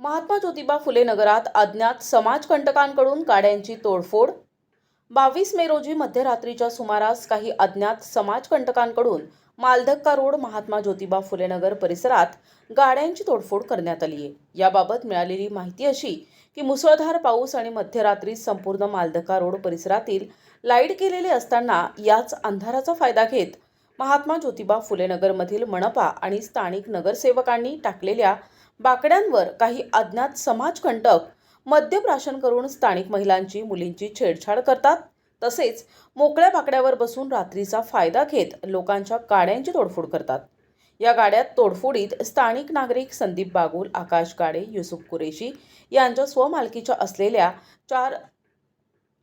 महात्मा ज्योतिबा फुले नगरात अज्ञात समाजकंटकांकडून गाड्यांची तोडफोड. बावीस मे रोजी मध्यरात्रीच्या सुमारास काही अज्ञात समाजकंटकांकडून मालधक्का रोड महात्मा ज्योतिबा फुले नगर परिसरात गाड्यांची तोडफोड करण्यात आली आहे याबाबत मिळालेली माहिती अशी की मुसळधार पाऊस आणि मध्यरात्री संपूर्ण मालधक्का रोड परिसरातील लाइट केलेले असताना याच अंधाराचा फायदा घेत महात्मा ज्योतिबा फुले नगरमधील मनपा आणि स्थानिक नगरसेवकांनी टाकलेल्या बाकड्यांवर काही अज्ञात समाजकंटक मद्यप्राशन करून स्थानिक महिलांची मुलींची छेडछाड करतात. तसेच मोकळ्या बाकड्यावर बसून रात्रीचा फायदा घेत लोकांच्या गाड्यांची तोडफोड करतात. या गाड्यात तोडफोडीत स्थानिक नागरिक संदीप बागुल आकाश गाडे युसुफ कुरेशी यांच्या स्वमालकीच्या असलेल्या चार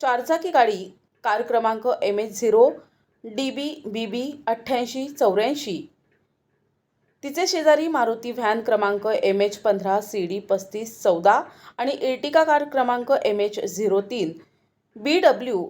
चारचाकी गाडी कार क्रमांक M H zero D B B B अठ्ठ्याऐंशी चौऱ्याऐंशी तिचे शेजारी मारुती व्हॅन क्रमांक एम एच पंधरा सी डी पस्तीस चौदा आणि एर्टिका कार क्रमांक एम एच झिरो तीन. बी डब्ल्यू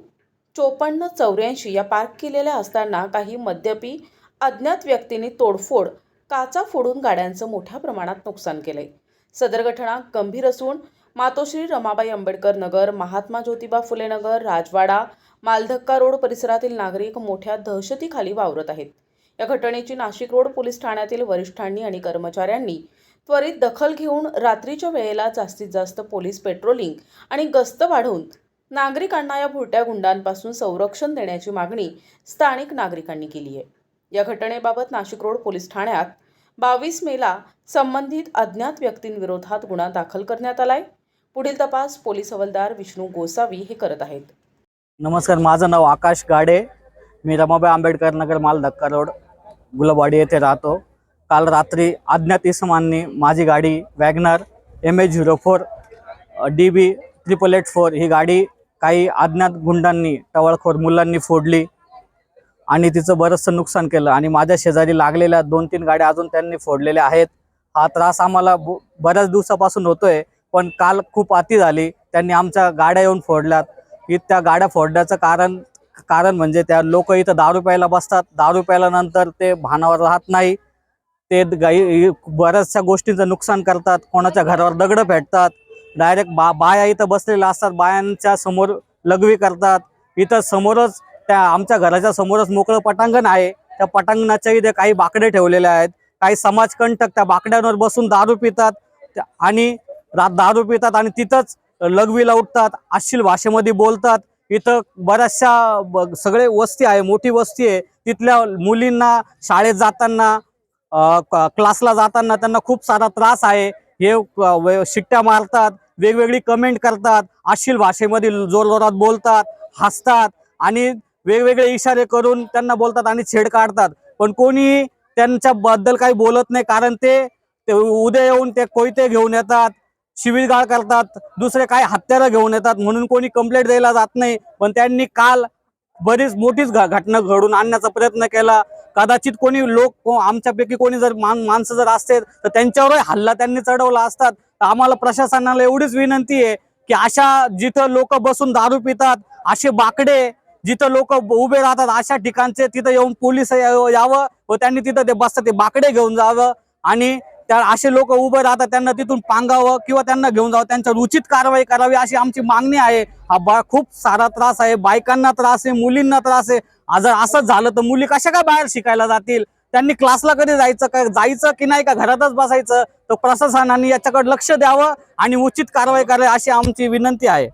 चोपन्न चौऱ्याऐंशी या पार्क केलेल्या असताना काही मद्यपी अज्ञात व्यक्तींनी तोडफोड काचा फोडून गाड्यांचं मोठ्या प्रमाणात नुकसान केलंय. सदर घटना गंभीर असून मातोश्री रमाबाई आंबेडकर नगर महात्मा ज्योतिबा फुले नगर राजवाडा मालधक्का रोड परिसरातील नागरिक मोठ्या दहशतीखाली वावरत आहेत. या घटनेची नाशिक रोड पोलीस ठाण्यातील वरिष्ठांनी आणि कर्मचाऱ्यांनी त्वरित दखल घेऊन रात्रीच्या वेळेला जास्तीत जास्त पोलीस पेट्रोलिंग आणि गस्त वाढवून नागरिकांना या भुरट्या गुंडांपासून संरक्षण देण्याची मागणी स्थानिक नागरिकांनी केली आहे. या घटनेबाबत नाशिक रोड पोलीस ठाण्यात बावीस मेला संबंधित अज्ञात व्यक्तींविरोधात गुन्हा दाखल करण्यात आलाय. पुढील तपास पोलीस हवालदार विष्णू गोसावी हे करत आहेत. नमस्कार माझं नाव आकाश गाडे. मी रमाबाई आंबेडकर नगर मालधक्का रोड. गुलाबवाडी येथे राहतो. काल रात्री अज्ञात इसमांनी माझी गाडी WagonR M H zero four D B triple eight four ही गाडी काही अज्ञात गुंडांनी टवळखोर मुलांनी फोडली आणि तिचं बरंचसं नुकसान केलं आणि माझ्या शेजारी लागलेल्या दोन तीन गाड्या अजून त्यांनी फोडलेल्या आहेत. हा त्रास आम्हाला ब- बऱ्याच दिवसापासून होतोय पण काल खूप अति झाली. त्यांनी आमच्या गाड्या येऊन फोडल्यात. की त्या गाड्या फोडण्याचं कारण कारण म्हणजे त्या लोक इथं दारू प्यायला बसतात. दारू प्यायल्यानंतर ते भानावर राहत नाही. ते गाई बऱ्याचशा गोष्टींचं नुकसान करतात. कोणाच्या घरावर दगडं फेटतात डायरेक्ट बा बाया इथं बसलेल्या असतात. बायांच्या समोर लघवी करतात. इथं समोरच त्या आमच्या घराच्या समोरच मोकळं पटांगण आहे. त्या पटांगणाच्या इथे काही बाकडे ठेवलेले आहेत. काही समाजकंटक त्या बाकड्यांवर बसून दारू पितात. त्या- आणि दारू पितात आणि तिथंच लघवीला उठतात. अश्लील भाषेमध्ये बोलतात. इथं बऱ्याचशा ब- सगळे वस्ती आहे मोठी वस्ती आहे. तिथल्या मुलींना शाळेत जाताना क- क्लासला जाताना त्यांना खूप सारा त्रास आहे. हे शिट्ट्या मारतात वेगवेगळी कमेंट करतात अश्लील भाषेमध्ये जोरजोरात बोलतात हसतात आणि वेगवेगळे इशारे करून त्यांना बोलतात आणि छेड काढतात. पण कोणी त्यांच्याबद्दल काही बोलत नाही कारण ते उद्या येऊन ते कोयते घेऊन येतात शिवीगाळ करतात दुसरे काही हत्यारं घेऊन येतात म्हणून कोणी कंप्लेंट द्यायला जात नाही. पण त्यांनी काल बरीच मोठीच घटना घडून आणण्याचा प्रयत्न केला. कदाचित कोणी लोक आमच्यापैकी कोणी जर मान माणसं जर असते तर त्यांच्यावरही हल्ला त्यांनी चढवला असतात. तर आम्हाला प्रशासनाला एवढीच विनंती आहे की अशा जिथं लोक बसून दारू पितात असे बाकडे जिथं लोक उभे राहतात अशा ठिकाणचे तिथं येऊन पोलीस यावं व त्यांनी तिथं ते बसतात ते बाकडे घेऊन जावं. आणि त्या असे लोक उभे राहतात त्यांना तिथून पांगावं किंवा त्यांना घेऊन जावं त्यांच्यावर उचित कारवाई करावी अशी आमची मागणी आहे. हा बा खूप सारा त्रास आहे बायकांना त्रास आहे मुलींना त्रास आहे. जर असंच झालं तर मुली कशा काय बाहेर शिकायला जातील? त्यांनी क्लासला कधी जायचं का जायचं की नाही का घरातच बसायचं? तर प्रशासनाने याच्याकडे लक्ष द्यावं आणि उचित कारवाई करावी अशी आमची विनंती आहे.